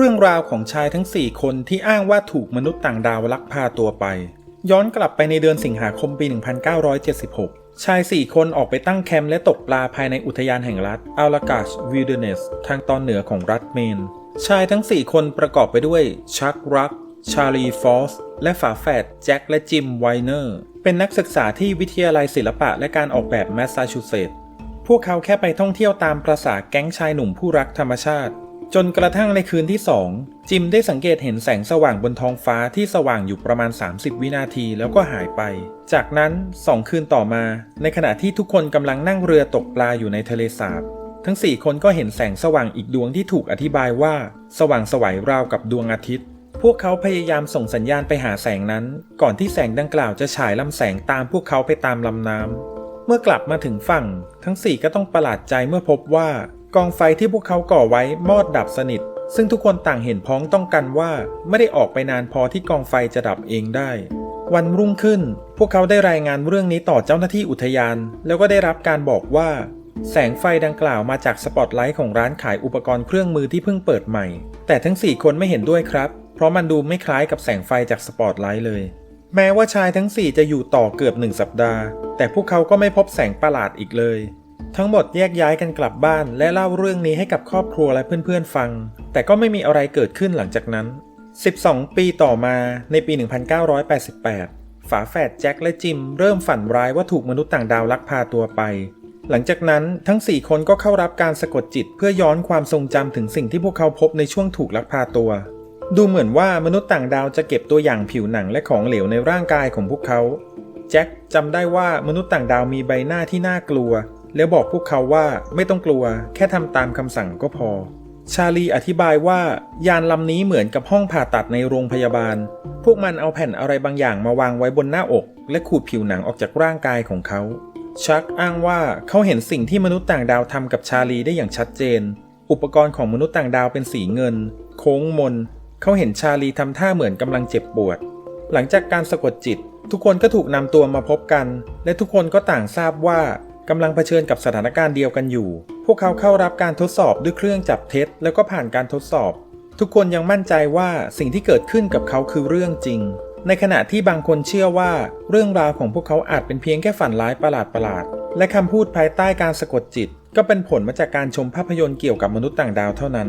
เรื่องราวของชายทั้ง 4 คนที่อ้างว่าถูกมนุษย์ต่างดาวลักพาตัวไป ย้อนกลับไปในเดือนสิงหาคมปี 1976 ชาย 4 คนออกไปตั้งแคมป์และตกปลาภายในอุทยานแห่งรัฐอัลลากาชวิลเดเนสทางตอนเหนือของรัฐเมน ชายทั้ง 4 คนประกอบไปด้วยชักรัก ชาลีฟอสและฝาแฝดแจ็คและจิมไวเนอร์ เป็นนักศึกษาที่วิทยาลัยศิลปะและการออกแบบแมสซาชูเซตส์พวกเขาแค่ไปท่องเที่ยวตามประษาแก๊งชายหนุ่มผู้รักธรรมชาติ จนกระทั่งในคืนที่สองจิมได้สังเกตเห็นแสงสว่างบนท้องฟ้าที่สว่างอยู่ประมาณ 30 วินาทีแล้วก็หายไป จากนั้นสองคืนต่อมา ในขณะที่ทุกคนกำลังนั่งเรือตกปลาอยู่ในทะเลสาบ ทั้ง 4 คนก็เห็นแสงสว่างอีกดวงที่ถูกอธิบายว่า สว่างสวัยราวกับดวงอาทิตย์ พวกเขาพยายามส่งสัญญาณไปหาแสงนั้น ก่อนที่แสงดังกล่าวจะฉายลำแสงตามพวกเขาไปตามลำน้ำเมื่อกลับมาถึงฝั่ง ทั้ง 4 ก็ต้องประหลาดใจเมื่อพบว่า กองไฟที่พวกเขาก่อไว้มอดดับสนิท ซึ่งทุกคนต่างเห็นพ้องต้องกันว่าไม่ได้ออกไปนานพอที่กองไฟจะดับเองได้ วันรุ่งขึ้น พวกเขาได้รายงานเรื่องนี้ต่อเจ้าหน้าที่อุทยาน แล้วก็ได้รับการบอกว่า แสงไฟดังกล่าวมาจากสปอตไลท์ของร้านขายอุปกรณ์เครื่องมือที่เพิ่งเปิดใหม่ แต่ทั้ง 4 คนไม่เห็นด้วยครับ เพราะมันดูไม่คล้ายกับแสงไฟจากสปอตไลท์เลย แม้ว่าชายทั้ง 4 จะอยู่ต่อเกือบหนึ่งสัปดาห์ แต่พวกเขาก็ไม่พบแสงประหลาดอีกเลย ทั้งหมดแยกย้ายกันกลับบ้าน และเล่าเรื่องนี้ให้กับครอบครัวและเพื่อนๆฟัง แต่ก็ไม่มีอะไรเกิดขึ้นหลังจากนั้น 12 ปีต่อมาในปี 1988 ฝาแฝดแจ็คและจิมเริ่มฝันร้ายว่าถูกมนุษย์ต่างดาวลักพาตัวไป หลังจากนั้นทั้ง 4 คนก็เข้ารับการสะกดจิตเพื่อย้อนความทรงจำถึงสิ่งที่พวกเขาพบในช่วงถูกลักพาตัว ดูเหมือนว่ามนุษย์ต่างดาวจะเก็บตัวอย่างผิวหนังและของเหลวในร่างกายของพวกเขา แจ็คจำได้ว่ามนุษย์ต่างดาวมีใบหน้าที่น่ากลัว แล้วบอกพวกเขาว่าไม่ต้องกลัวแค่ทำตามคำสั่งก็พอ ชาลีอธิบายว่ายานลำนี้เหมือนกับห้องผ่าตัดในโรงพยาบาล พวกมันเอาแผ่นอะไรบางอย่างมาวางไว้บนหน้าอก และขูดผิวหนังออกจากร่างกายของเขา ชักอ้างว่าเขาเห็นสิ่งที่มนุษย์ต่างดาวทำกับชาลีได้อย่างชัดเจน อุปกรณ์ของมนุษย์ต่างดาวเป็นสีเงิน โค้งมน เขาเห็นชาลีทำท่าเหมือนกำลังเจ็บปวด หลังจากการสะกดจิต ทุกคนก็ถูกนำตัวมาพบกัน และทุกคนก็ต่างทราบว่า กำลังเผชิญกับสถานการณ์เดียวกันอยู่ พวกเขาเข้ารับการทดสอบด้วยเครื่องจับเท็จ แล้วก็ผ่านการทดสอบ ทุกคนยังมั่นใจว่าสิ่งที่เกิดขึ้นกับเขาคือเรื่องจริง ในขณะที่บางคนเชื่อว่า เรื่องราวของพวกเขาอาจเป็นเพียงแค่ฝันร้ายประหลาดๆและคำพูดภายใต้การสะกดจิต ก็เป็นผลมาจากการชมภาพยนตร์เกี่ยวกับมนุษย์ต่างดาวเท่านั้น